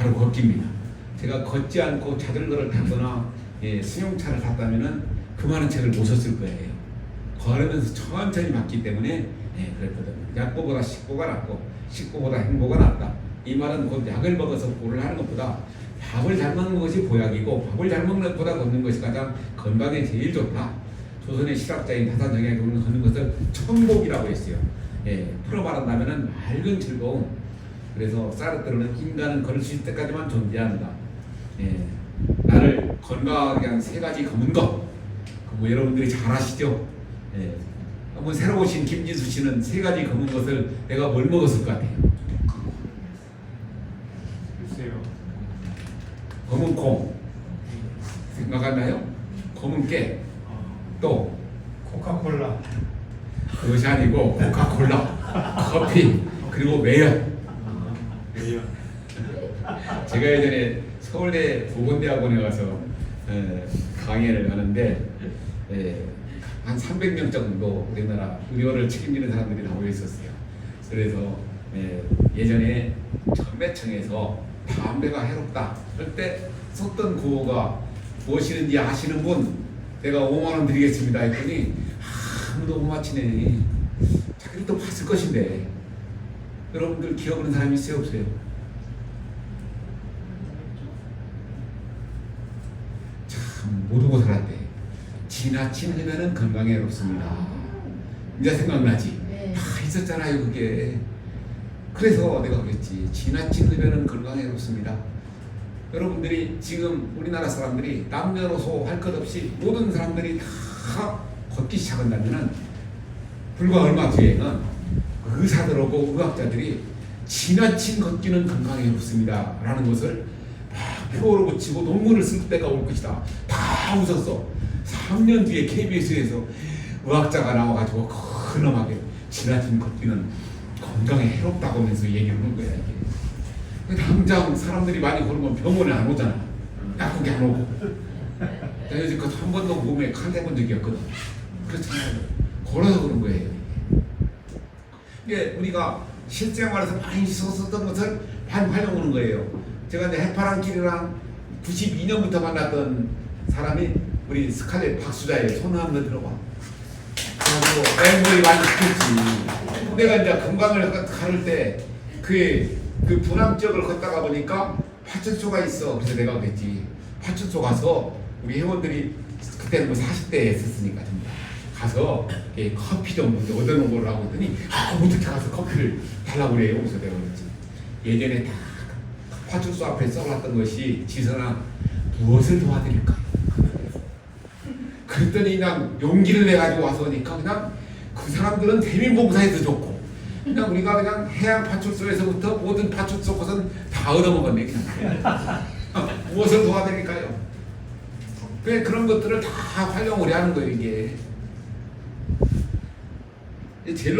바로 걷기입니다. 제가 걷지 않고 자전거를 타거나 예, 승용차를 탔다면은 그만한 책을 못 썼을 거예요. 걸으면서 천천히 맞기 때문에 예, 그랬거든요. 약보보다 식보가 낫고 식보보다 행보가 낫다. 이 말은 곧 약을 먹어서 보를 하는 것보다 밥을 잘 먹는 것이 보약이고 밥을 잘 먹는 것보다 걷는 것이 가장 건강에 제일 좋다. 조선의 실학자인 타산정에 걷는 것을 천복이라고 했어요. 예, 풀어 말한다면은 맑은 즐거움. 그래서 사르트르는 인간은 걸을 수 있을 때까지만 존재한다. 예, 나를 건강하게 한 세 가지 검은 것. 그뭐 여러분들이 잘 아시죠? 예, 한번 새로 오신 김진수 씨는 세 가지 검은 것을 내가 뭘 먹었을 것 같아요. 글쎄요. 검은 콩 생각하나요? 검은 깨, 어, 또 코카콜라. 그것이 아니고 코카콜라, 커피, 그리고 매연. 제가 예전에 서울대 보건대학원에 가서 에, 강의를 하는데 에, 한 300명 정도 우리나라 의료를 책임지는 사람들이 나와 있었어요. 그래서 에, 예전에 전매청에서 담배가 해롭다 할때 썼던 구호가 무엇이는지 아시는 분 내가 5만 원 드리겠습니다 했더니 아무도 못 맞히네. 자기들 또 봤을 것인데 여러분들 기억하는 사람이 있어요 없어요? 참 모르고 살았대. 지나친 흡연은 건강에 해롭습니다. 이제 생각나지? 네. 다 있었잖아요 그게. 그래서 내가 그랬지. 지나친 흡연은 건강에 해롭습니다. 여러분들이 지금 우리나라 사람들이 남녀노소 할 것 없이 모든 사람들이 다 걷기 시작한다면은 불과 얼마 뒤에는 의사들하고 의학자들이 지나친 걷기는 건강에 해롭습니다. 라는 것을 막 표로 붙이고 논문을 쓸 때가 올 것이다. 다 웃었어. 3년 뒤에 KBS에서 의학자가 나와가지고 근엄하게 지나친 걷기는 건강에 해롭다고 하면서 얘기를 하는 거야 이게. 당장 사람들이 많이 걸으면 병원에 안 오잖아. 약국에 안 오고. 내가 여지껏 한 번도 몸에 칸대본 적이 없거든. 그렇잖아요. 걸어서 그런 거예요. 이게 우리가 실생활에서 많이 썼었던 것을 많이 활용하는 거예요. 제가 이제 해파랑길이랑 92년부터 만났던 사람이 우리 스칼렛 박수자예요. 손 한번 들어봐. 그래가지고 앵글이 많이 시켰지. 내가 이제 건강을 가를 때 그의 그 분암 지역을 걷다가 보니까 파출소가 있어. 그래서 내가 그랬지. 파출소 가서 우리 회원들이 그때는 뭐 40대에 했었으니까 전부 다. 가서 이렇게 커피 좀 얻어놓은 거라고 했더니 아 어떻게 가서 커피를 달라고 그래요. 그래서 내가 그랬지. 예전에 다 파출소 앞에 써놨던 것이 지선아 무엇을 도와드릴까? 그랬더니 그냥 용기를 내가지고 와서 오니까 그냥 그 사람들은 대민봉사에도 좋고 그냥 우리가 그냥 해양 파출소에서부터 모든 파출소 것은 다 얻어먹었네 그냥 무엇을 도와드릴까요? 왜 그런 것들을 다 활용을 하는 거예요 이게 제일